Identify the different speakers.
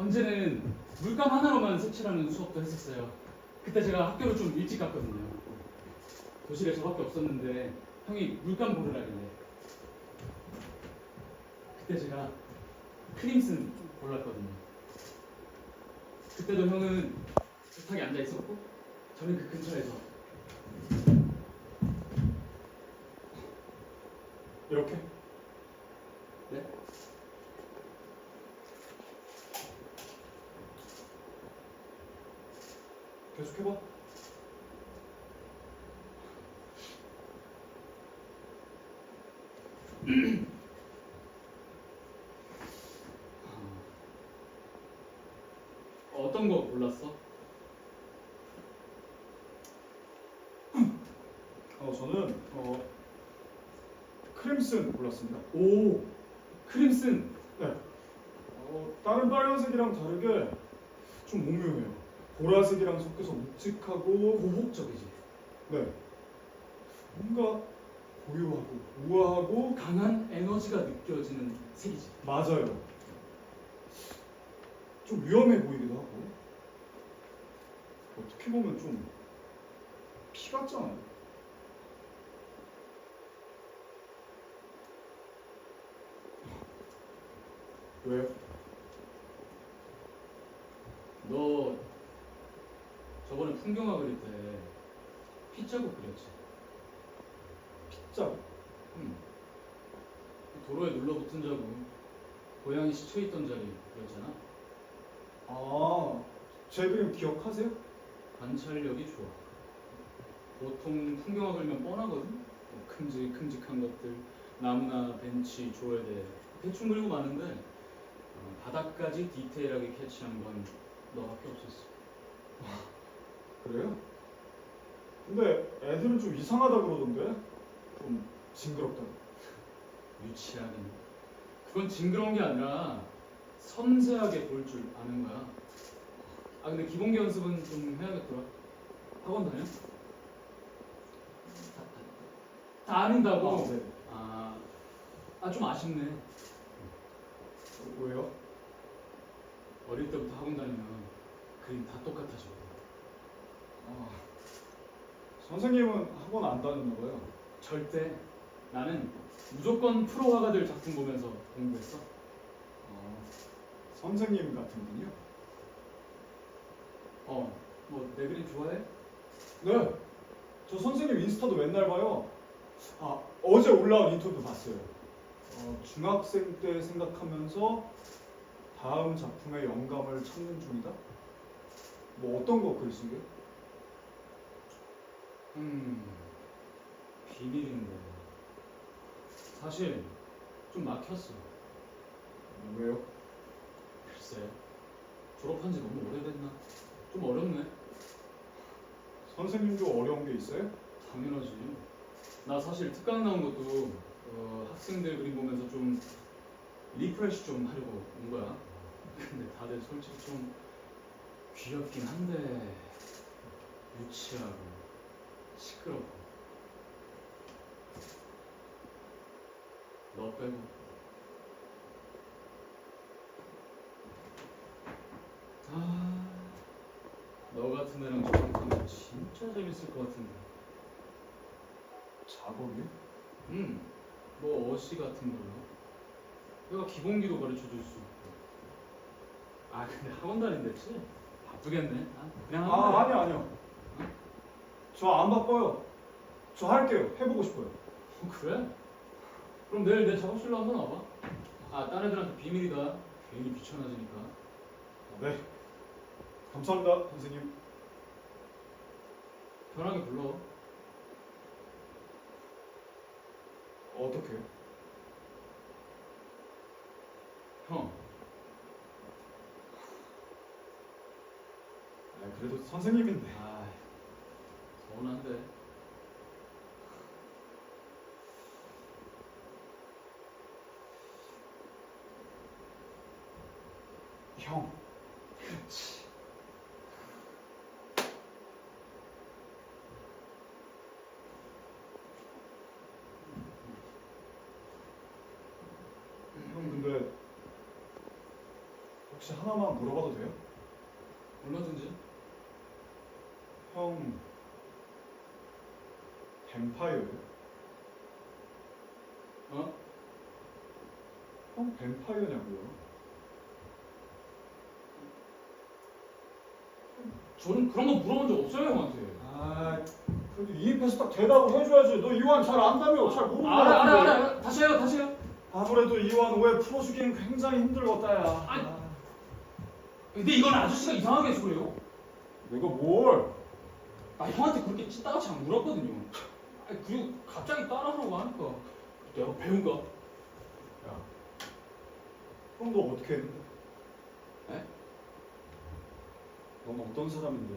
Speaker 1: 언제는 물감 하나로만 색칠하는 수업도 했었어요. 그때 제가 학교를 좀 일찍 갔거든요. 도실에 저밖에 없었는데 형이 물감 고르라길래 그때 제가 크림슨 골랐거든요. 그때도 형은 식탁에 앉아 있었고 저는 그 근처에서
Speaker 2: 이렇게?
Speaker 1: 네?
Speaker 2: 계속 해봐.
Speaker 1: 어, 어떤 거 골랐어?
Speaker 2: 어, 저는 어, 크림슨 골랐습니다.
Speaker 1: 오 크림슨
Speaker 2: 어, 다른 빨간색이랑 다르게 좀 오묘해요. 보라색이랑 섞여서 묵직하고
Speaker 1: 고혹적이지
Speaker 2: 네. 뭔가 고요하고 우아하고
Speaker 1: 강한 에너지가 느껴지는 색이지
Speaker 2: 맞아요. 좀 위험해 보이기도 하고 어떻게 보면 좀 피 같잖아요. 왜요?
Speaker 1: 너 저번에 풍경화 그릴 때 피자국 그렸지?
Speaker 2: pit자.
Speaker 1: 응. 도로에 눌러붙은 자국 고양이 시쳐있던 자리 그렸잖아
Speaker 2: 아, 제 그림 기억하세요?
Speaker 1: 관찰력이 좋아 보통 풍경화 그리면 뻔하거든 뭐 큼직큼직한 것들 나무나 벤치, 조회대 대충 그리고 마는데 어, 바닥까지 디테일하게 캐치한 건 너밖에 없었어
Speaker 2: 그래요? 근데 애들은 좀 이상하다 그러던데? 좀 징그럽다.
Speaker 1: 유치하긴 그건 징그러운 게 아니라 섬세하게 볼 줄 아는 거야 아 근데 기본기 연습은 좀 해야겠더라 학원 다녀? 다, 아는다고?
Speaker 2: 아, 네.
Speaker 1: 아, 아 좀 아쉽네
Speaker 2: 왜요?
Speaker 1: 어릴 때부터 학원 다니면 그림 다 똑같아져
Speaker 2: 아, 선생님은 학원 안 다녔나 봐요.
Speaker 1: 절대 나는 무조건 프로화가 될 작품 보면서 공부했어
Speaker 2: 아, 선생님 같은 분이요?
Speaker 1: 어, 뭐내 그림 좋아해?
Speaker 2: 네. 저 선생님 인스타도 맨날 봐요. 아, 어제 올라온 인터뷰 봤어요. 어, 중학생 때 생각하면서 다음 작품의 영감을 찾는 중이다? 뭐 어떤 거 글쓰게?
Speaker 1: 음, 비밀인데 사실 좀 막혔어
Speaker 2: 왜요?
Speaker 1: 글쎄 졸업한 지 너무 오래됐나? 좀 어렵네
Speaker 2: 선생님도 어려운 게 있어요?
Speaker 1: 당연하지 나 사실 특강 나온 것도 어, 학생들 그림 보면서 좀 리프레시 좀 하려고 온 거야 근데 다들 솔직히 좀 귀엽긴 한데 유치하고 시끄럽고 너 빼고 아, 너 같은 애랑 작업하면 진짜 재밌을 것 같은데
Speaker 2: 작업이요?
Speaker 1: 음, 뭐 어시 같은 걸로 내가 기본기도 가르쳐 줄 수 있고 아 근데 학원 다닌댔지? 바쁘겠네 아, 그냥 학원
Speaker 2: 아,
Speaker 1: 다녀.
Speaker 2: 아니요, 아니요. 저 안 바빠요. 저 할게요. 해보고 싶어요.
Speaker 1: 어, 그래? 그럼 내일 내 작업실로 한번 와봐. 아, 딴 애들한테 비밀이다. 괜히 귀찮아지니까.
Speaker 2: 네. 감사합니다, 선생님.
Speaker 1: 편하게 불러.
Speaker 2: 어떻게요?
Speaker 1: 형,
Speaker 2: 아, 그래도 선생님인데.
Speaker 1: 아, 서운한데.
Speaker 2: 형.
Speaker 1: 그렇지.
Speaker 2: 형 근데 혹시 하나만 물어봐도 돼요?
Speaker 1: 얼마든지.
Speaker 2: 형 뱀파이어예요?
Speaker 1: 어?
Speaker 2: 형 뱀파이어냐고요?
Speaker 1: 저는 그런 거 물어본 적 없어요 형한테.
Speaker 2: 아 그래도 이입해서 딱 대답을 해줘야지 너 이완 잘 안다며 잘 모르는 거
Speaker 1: 알아 알아
Speaker 2: 같은데
Speaker 1: 알아. 다시 해요 다시 해요.
Speaker 2: 아무래도 이완 오해 풀어주기는 굉장히 힘들겠다 야
Speaker 1: 아니.
Speaker 2: 아,
Speaker 1: 근데 이건 아저씨가 이상하게 해서 그래요.
Speaker 2: 내가 뭘
Speaker 1: 나 형한테 그렇게 찌따같이 안 물었거든요. 아니, 그리고 갑자기 따라하라고 하니까 내가 배운가?
Speaker 2: 야, 그럼 너 어떻게 했는데?
Speaker 1: 에?
Speaker 2: 넌 어떤 사람인데?